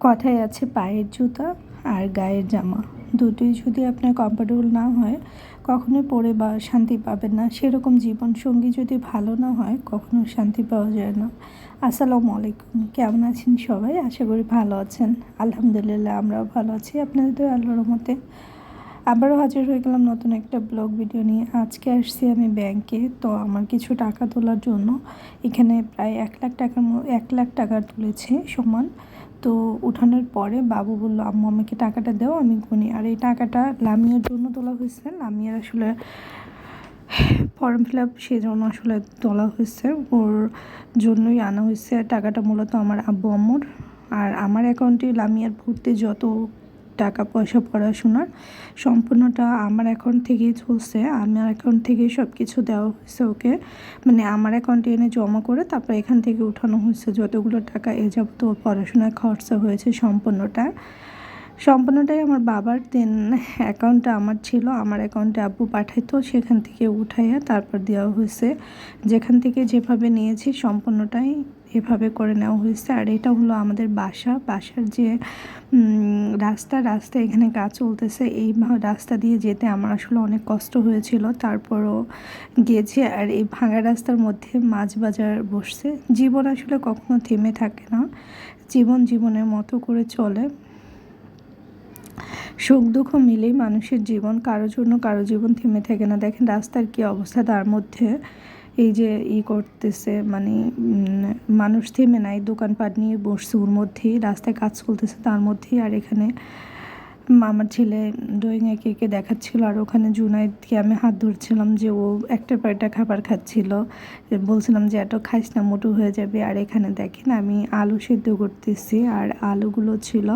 কথায় আছে পায়ের জুতা আর গায়ের জামা। দুটোই যদি আপনার কমফোর্টেবল না হয়, কখনোই পরে বা শান্তি পাবেন না। সেরকম জীবনসঙ্গী যদি ভালো না হয় কখনো শান্তি পাওয়া যায় না। আসসালামু আলাইকুম। কেমন আছেন সবাই? আশা করি ভালো আছেন। আলহামদুলিল্লাহ, আমরাও ভালো আছি। আপনাদের আল্লাহর মতে আবারও হাজির হয়ে গেলাম নতুন একটা ব্লগ ভিডিও নিয়ে। আজকে আসছি আমি ব্যাংকে। তো আমার কিছু টাকা তোলার জন্য এখানে প্রায় এক লাখ টাকার এক লাখ টাকা তুলেছে সমান। তো উঠানোর পরে বাবু বলল, আম্মু, আমাকে টাকাটা দেও, আমি গুনি। আর এই টাকাটা লামিয়ার জন্য তোলা হয়েছে। লামিয়ার আসলে ফর্ম ফিল আপ সেই জন্য আসলে তোলা হয়েছে। ওর জন্যই আনা হয়েছে। টাকাটা মূলত আমার আব্বু, আম্মুর। আর আমার অ্যাকাউন্টে লামিয়ার ভর্তি যত টাকা পয়সা পড়াশোনার সম্পূর্ণটা আমার অ্যাকাউন্ট থেকেই চলছে। আমার অ্যাকাউন্ট থেকেই সব কিছু দেওয়া হয়েছে ওকে। মানে আমার অ্যাকাউন্টে এনে জমা করে তারপর এখান থেকে উঠানো হয়েছে। যতগুলো টাকা এ যাবত ওর পড়াশোনায় খরচা হয়েছে সম্পূর্ণটা। সম্পূর্ণটাই আমার বাবার দেন অ্যাকাউন্টটা আমার ছিল। আমার অ্যাকাউন্টে আব্বু পাঠাইতো, সেখান থেকে উঠাইয়া তারপর দেওয়া হয়েছে। যেখান থেকে যেভাবে নিয়েছি সম্পূর্ণটাই এভাবে করে নেওয়া হয়েছে। আর এটা হলো আমাদের বাসা। বাসার যে রাস্তা রাস্তা এখানে কাজ চলতেছে। এই রাস্তা দিয়ে যেতে আমার আসলে অনেক কষ্ট হয়েছিল। তারপরও গেছে আর এই ভাঙা রাস্তার মধ্যে মাছ বাজার বসছে। জীবন আসলে কখনো থেমে থাকে না। জীবন জীবনের মতো করে চলে। সুখ দুঃখ মিলেই মানুষের জীবন। কারও জন্য কারও জীবন থেমে থাকে না। দেখেন রাস্তার কি অবস্থা, তার মধ্যে এই যে ই করতেছে মানে মানুষ থেমে নাই, দোকানপাট নিয়ে বসছে, ওর মধ্যেই, রাস্তায় কাজ চলতেছে, তার মধ্যেই, আর এখানে আমার ছেলে ড্রয়িং একে একে দেখাচ্ছিল, আর ওখানে জুনাইদকে আমি হাত ধরছিলাম যে ও একটা একটা খাবার খাচ্ছিল। বলছিলাম যে, এত খাইস না, মোটু হয়ে যাবে। আর এখানে দেখেন, আমি আলু সেদ্ধ করতেছি, আর আলুগুলো ছিল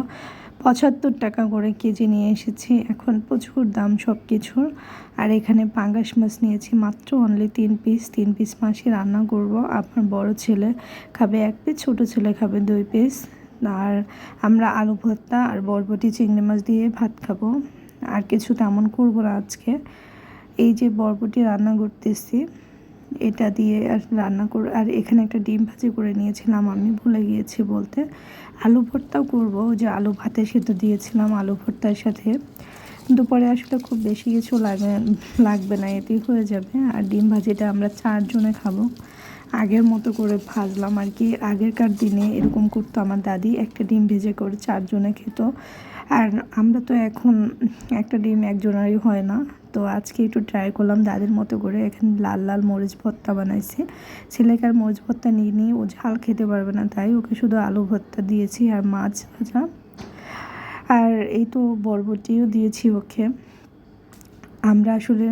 পঁচাত্তর টাকা করে কেজি নিয়ে এসেছি। এখন প্রচুর দাম সব কিছুর আর এখানে পাঙ্গাস মাছ নিয়েছি। মাত্র অনলি তিন পিস তিন পিস মাছই রান্না করব। আপনার বড় ছেলে খাবে এক পিস ছোটো ছেলে খাবে দুই পিস আর আমরা আলু ভর্তা আর বরবটি চিংড়ি মাছ দিয়ে ভাত খাব। আর কিছু তেমন করব না আজকে। এই যে বরবটি রান্না করতেছি এটা দিয়ে আর রান্না করে, আর এখানে একটা ডিম ভাজি করে নিয়েছিলাম, আমি ভুলে গিয়েছি বলতে। আলু ভর্তাও করব যে আলু ভাতে সেদ্ধ দিয়েছিলাম আলু ভর্তার সাথে। দুপুরে আসলে খুব বেশি কিছু লাগবে লাগবে না, এতেই হয়ে যাবে। আর ডিম ভাজিটা আমরা চারজনে খাব। আগের মতো করে ভাজলাম আর কি। আগেরকার দিনে এরকম করতো আমার দাদি, একটা ডিম ভেজে করে চারজনে খেত। আর আমরা তো এখন একটা ডিম একজনেরই হয় না। তো আজকে একটু ট্রাই করলাম দাদির মতো করে। এখানে লাল লাল মরিচ ভর্তা বানাইছি। ছেলেকে আর মরিচ ভর্তা নিয়ে নিয়ে ও ঝাল খেতে পারবে না, তাই ওকে শুধু আলু ভর্তা দিয়েছি আর মাছ ভাজা। আর এই তো বরবটিও দিয়েছি ওকে। আমরা আসলে